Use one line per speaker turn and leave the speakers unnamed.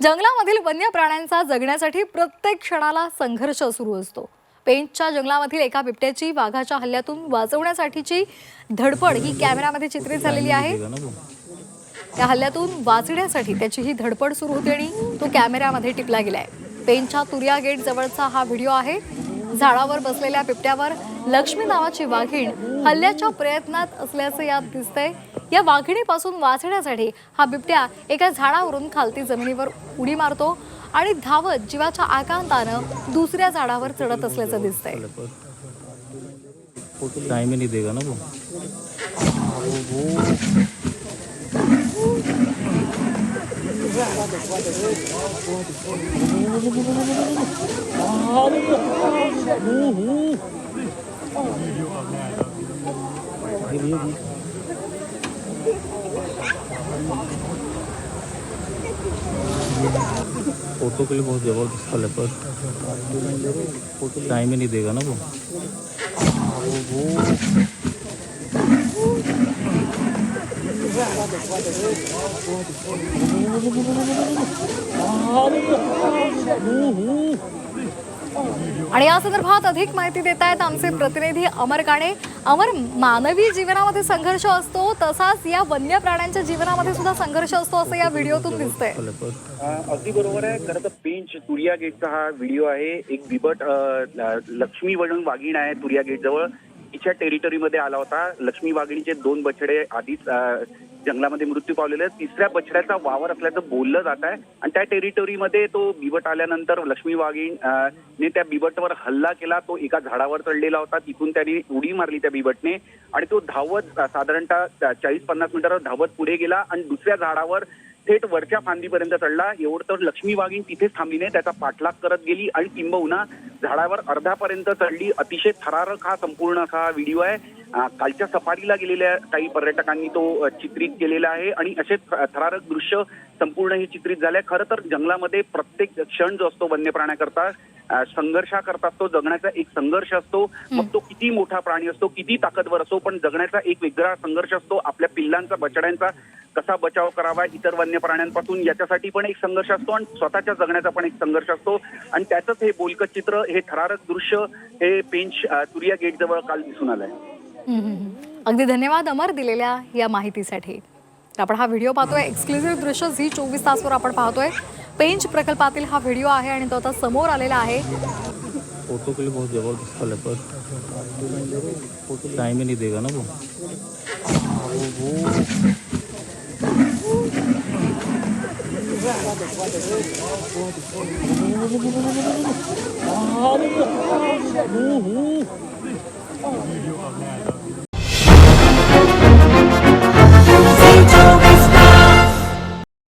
जंगलामधील वन्य प्राण्यांचा जगण्यासाठी प्रत्येक क्षणाला संघर्ष सुरू असतो. पेंचच्या जंगलामधील एका बिबट्याची वाघाच्या हल्ल्यातून वाचवण्यासाठीची धडपड ही कॅमेऱ्यामध्ये चित्रित झालेली आहे. त्या हल्ल्यातून वाचण्यासाठी त्याची ही धडपड सुरू होती आणि तो कॅमेऱ्यामध्ये टिपला गेलाय. पेनच्या तुर्या गेट जवळचा हा व्हिडिओ आहे. झाडावर बसलेल्या बिबट्यावर लक्ष्मी नावाची वाघीण हल्ल्याच्या प्रयत्नात असल्याचं यात दिसतंय. या वाघिणीपासून वाचण्यासाठी हा बिबट्या एका झाडावरून खालती जमिनीवर उडी मारतो आणि धावत जीवाच्या आकांतानं दुसऱ्या झाडावर चढत असल्याचं दिसतंय.
टाइम ही नहीं देगा ना वो फोटो के लिए बहुत जबरदस्त फल है पर टाइम ही नहीं देगा ना वो।
आणि या संदर्भात अधिक माहिती देत आहेत आमचे प्रतिनिधी अमर काणे अमर मानवी जीवनामध्ये संघर्ष असतो तसाच या वन्य प्राण्यांच्या जीवनामध्ये सुद्धा संघर्ष असतो असं या व्हिडिओतून दिसतंय.
अगदी बरोबर आहे. खरं तर पेंच तुरिया गेटचा हा व्हिडिओ आहे. एक बिबट लक्ष्मी वळण वाघीण आहे तुरिया गेट जवळ तिच्या टेरिटरीमध्ये आला होता. लक्ष्मी वाघिणीचे दोन बछडे आधीच जंगलामध्ये मृत्यू पावलेले तिसऱ्या बछड्याचा वावर असल्याचं बोललं जात आहे. आणि त्या टेरिटरीमध्ये तो बिबट आल्यानंतर लक्ष्मी वाघीण ने त्या बिबटवर हल्ला केला. तो एका झाडावर चढलेला होता. तिथून त्याने उडी मारली त्या बिबटने. आणि तो धावत साधारणतः चाळीस पन्नास मिनिटावर धावत पुढे गेला. आणि दुसऱ्या झाडावर थेट वरच्या फांदीपर्यंत चढला. एवढं तर लक्ष्मी वाघीण तिथेच थांबली नाही त्याचा पाठलाग करत गेली. आणि किंबहुना झाडावर अर्ध्यापर्यंत चढली. अतिशय थरारक हा संपूर्ण असा हा व्हिडिओ आहे. कालच्या सफारीला गेलेल्या काही पर्यटकांनी तो चित्रित केलेला आहे आणि असे थरारक दृश्य संपूर्ण हे चित्रित झाले खरं तर जंगलामध्ये प्रत्येक क्षण जो असतो वन्य प्राण्याकरता संघर्षाकरता तो जगण्याचा एक संघर्ष असतो. मग तो किती मोठा प्राणी असतो किती ताकदवर असतो पण जगण्याचा एक वेगळा संघर्ष असतो. आपल्या पिल्लांचा बछड्यांचा कसा बचाव करावा इतर वन्य प्राण्यांपासून याच्यासाठी पण एक संघर्ष असतो आणि स्वतःच्या जगण्याचा पण एक संघर्ष असतो. आणि त्याचंच हे बोलकं चित्र हे थरारक दृश्य हे पेंच तुरिया गेट जवळ काल दिसून आलंय.
अगदी धन्यवाद अमर दिलेल्या या माहितीसाठी. आपण हा व्हिडिओ पाहतोय. एक्सक्लुझिव्ह दृश्य झी चोवीस तासवर आपण पाहतोय. पेंच प्रकल्पातील हा व्हिडिओ आहे आणि तो आता समोर आलेला आहे.
फोटो के लिए बहुत जबरदस्त है पर टाइम ही नहीं देगा ना वो